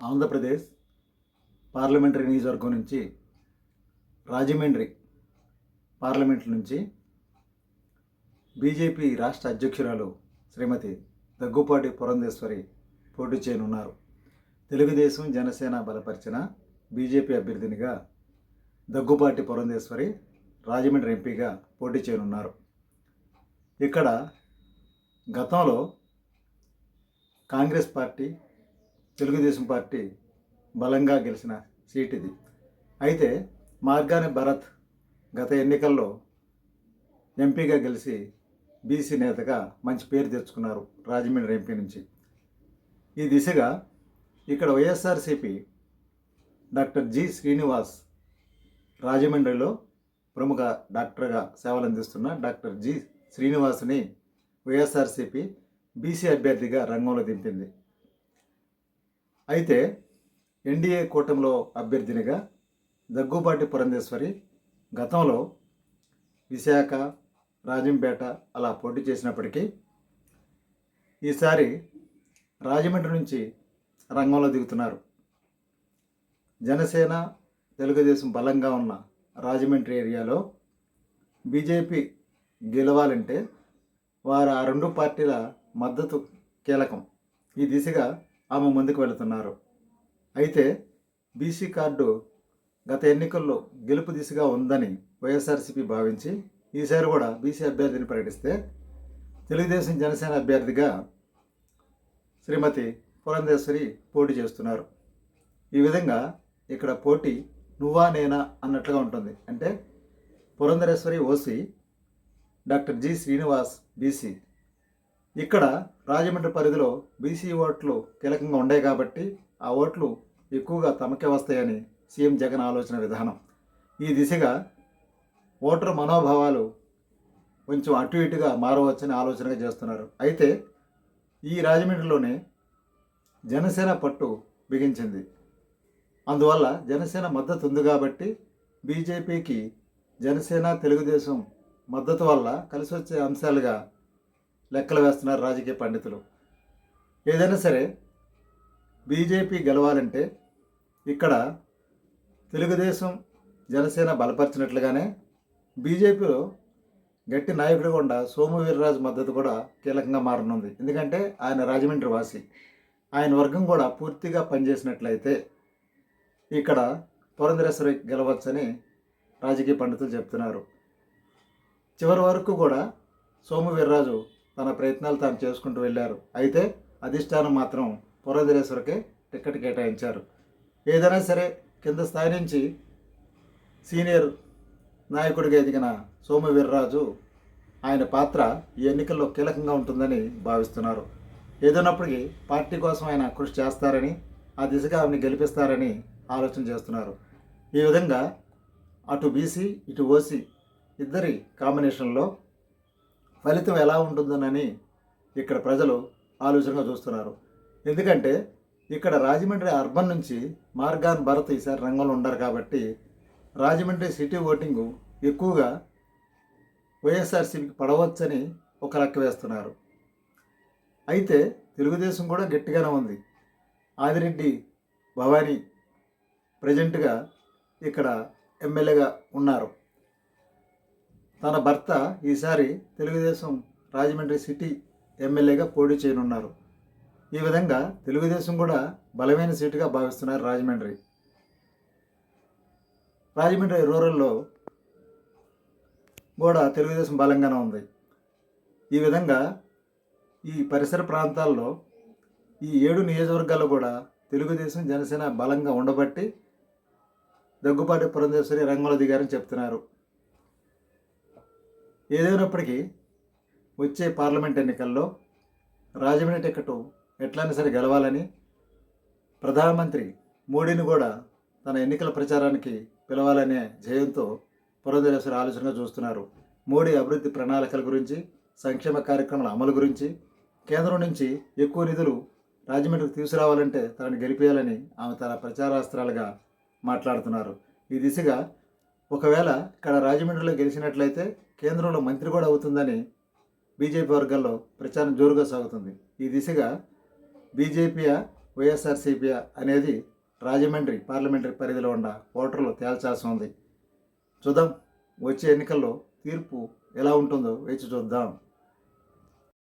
Andhra Pradesh parliamentary నియోజకవర్గం నుంచి Rajahmundry parliament నుంచి బీజేపీ రాష్ట్ర అధ్యక్షురాలు శ్రీమతి దగ్గుపాటి పురంధేశ్వరి పోటీ చేయనున్నారు. తెలుగుదేశం జనసేన బలపరిచిన బీజేపీ అభ్యర్థినిగా దగ్గుపాటి పురంధేశ్వరి రాజమండ్రి ఎంపీగా పోటీ చేయనున్నారు. ఇక్కడ గతంలో కాంగ్రెస్ పార్టీ తెలుగుదేశం పార్టీ బలంగా గెలిచిన సీట్ ఇది. అయితే మార్గాని భరత్ గత ఎన్నికల్లో ఎంపీగా గెలిచి బీసీ నేతగా మంచి పేరు తెచ్చుకున్నారు రాజమండ్రి ఎంపీ నుంచి. ఈ దిశగా ఇక్కడ వైఎస్ఆర్సీపీ డాక్టర్ జి శ్రీనివాస్ రాజమండ్రిలో ప్రముఖ డాక్టర్గా సేవలు అందిస్తున్న డాక్టర్ జి శ్రీనివాస్ని వైఎస్ఆర్సీపీ బీసీ అభ్యర్థిగా రంగంలో దింపింది. అయితే ఎన్డీఏ కూటమిలో అభ్యర్థినిగా దగ్గుబాటి పురంధేశ్వరి గతంలో విశాఖ రాజంపేట అలా పోటీ చేసినప్పటికీ ఈసారి రాజమండ్రి నుంచి రంగంలో దిగుతున్నారు. జనసేన తెలుగుదేశం బలంగా ఉన్న రాజమండ్రి ఏరియాలో బీజేపీ గెలవాలంటే వారు ఆ రెండు పార్టీల మద్దతు కీలకం. ఈ దిశగా ఆమె ముందుకు వెళుతున్నారు. అయితే బీసీ కార్డు గత ఎన్నికల్లో గెలుపు దిశగా ఉందని వైఎస్ఆర్సీపీ భావించి ఈసారి కూడా బీసీ అభ్యర్థిని ప్రకటిస్తే తెలుగుదేశం జనసేన అభ్యర్థిగా శ్రీమతి పురంధేశ్వరి పోటీ చేస్తున్నారు. ఈ విధంగా ఇక్కడ పోటీ నువ్వా నేనా అన్నట్లుగా ఉంటుంది. అంటే Purandeswari OC doctor G Srinivas BC ఇక్కడ రాజమండ్రి పరిధిలో బీసీ ఓట్లు కీలకంగా ఉండే కాబట్టి ఆ ఓట్లు ఎక్కువగా తమకే వస్తాయని సీఎం జగన్ ఆలోచన విధానం. ఈ దిశగా ఓటర్ మనోభావాలు కొంచెం అటు ఇటుగా మారవచ్చని ఆలోచనగా చేస్తున్నారు. అయితే ఈ రాజమండ్రిలోనే జనసేన పట్టు బిగించింది. అందువల్ల జనసేన మద్దతు ఉంది కాబట్టి బీజేపీకి జనసేన తెలుగుదేశం మద్దతు వల్ల కలిసి వచ్చే అంశాలుగా లెక్కలు వేస్తున్నారు రాజకీయ పండితులు. ఏదైనా సరే బీజేపీ గెలవాలంటే ఇక్కడ తెలుగుదేశం జనసేన బలపరిచినట్లుగానే బీజేపీలో గట్టి నాయకుడిగా ఉండ సోము వీర్రాజు మద్దతు కూడా కీలకంగా మారనుంది. ఎందుకంటే ఆయన రాజమండ్రి వాసి. ఆయన వర్గం కూడా పూర్తిగా పనిచేసినట్లయితే ఇక్కడ పురంధరేశ్వరి గెలవచ్చని రాజకీయ పండితులు చెప్తున్నారు. చివరి వరకు కూడా సోము వీర్రాజు తన ప్రయత్నాలు తాను చేసుకుంటూ వెళ్ళారు. అయితే అధిష్టానం మాత్రం పురంధరేశ్వరకే టికెట్ కేటాయించారు. ఏదైనా సరే కింద స్థాయి నుంచి సీనియర్ నాయకుడిగా ఎదిగిన సోమవీర్రాజు ఆయన పాత్ర ఈ ఎన్నికల్లో కీలకంగా ఉంటుందని భావిస్తున్నారు. ఏదైనప్పటికీ పార్టీ కోసం ఆయన కృషి చేస్తారని ఆ దిశగా ఆమెను గెలిపిస్తారని ఆలోచన చేస్తున్నారు. ఈ విధంగా అటు బీసీ ఇటు ఓసీ ఇద్దరి కాంబినేషన్లో ఫలితం ఎలా ఉంటుందనని ఇక్కడ ప్రజలు ఆలోచనగా చూస్తున్నారు. ఎందుకంటే ఇక్కడ రాజమండ్రి అర్బన్ నుంచి మార్గాన్ భరత్ ఈసారి రంగంలో ఉండరు కాబట్టి రాజమండ్రి సిటీ ఓటింగు ఎక్కువగా వైఎస్ఆర్సీపీకి పడవచ్చని ఒక లెక్క వేస్తున్నారు. అయితే తెలుగుదేశం కూడా గట్టిగానే ఉంది. ఆదిరెడ్డి భవానీ ప్రజెంట్గా ఇక్కడ ఎమ్మెల్యేగా ఉన్నారు. తన భర్త ఈసారి తెలుగుదేశం రాజమండ్రి సిటీ ఎమ్మెల్యేగా పోటీ చేయనున్నారు. ఈ విధంగా తెలుగుదేశం కూడా బలమైన సీటుగా భావిస్తున్నారు రాజమండ్రి. రాజమండ్రి రూరల్లో కూడా తెలుగుదేశం బలంగానే ఉంది. ఈ విధంగా ఈ పరిసర ప్రాంతాల్లో ఈ ఏడు నియోజకవర్గాల్లో కూడా తెలుగుదేశం జనసేన బలంగా ఉండబట్టి దగ్గుపాటి పురంధేశ్వరి రంగంలో దిగారని చెప్తున్నారు. ఏదైనప్పటికీ వచ్చే పార్లమెంట్ ఎన్నికల్లో రాజమండ్రి టికెట్ ఎట్లయినా సరే గెలవాలని ప్రధానమంత్రి మోడీని కూడా తన ఎన్నికల ప్రచారానికి పిలవాలనే ధ్యేయంతో పురంధరేశ్వరి ఆలోచనగా చూస్తున్నారు. మోడీ అభివృద్ధి ప్రణాళికల గురించి సంక్షేమ కార్యక్రమాల అమలు గురించి కేంద్రం నుంచి ఎక్కువ నిధులు రాజమండ్రికి తీసుకురావాలంటే తనని గెలిపేయాలని ఆమె తన ప్రచారాస్త్రాలుగా మాట్లాడుతున్నారు. ఈ దిశగా ఒకవేళ ఇక్కడ రాజమండ్రిలో గెలిచినట్లయితే కేంద్రంలో మంత్రి కూడా అవుతుందని బీజేపీ వర్గాల్లో ప్రచారం జోరుగా సాగుతుంది. ఈ దిశగా బీజేపీయా వైఎస్ఆర్సీపీ అనేది రాజమండ్రి పార్లమెంటరీ పరిధిలో ఉన్న ఓటర్లు తేల్చాల్సి ఉంది. చూద్దాం వచ్చే ఎన్నికల్లో తీర్పు ఎలా ఉంటుందో వేచి చూద్దాం.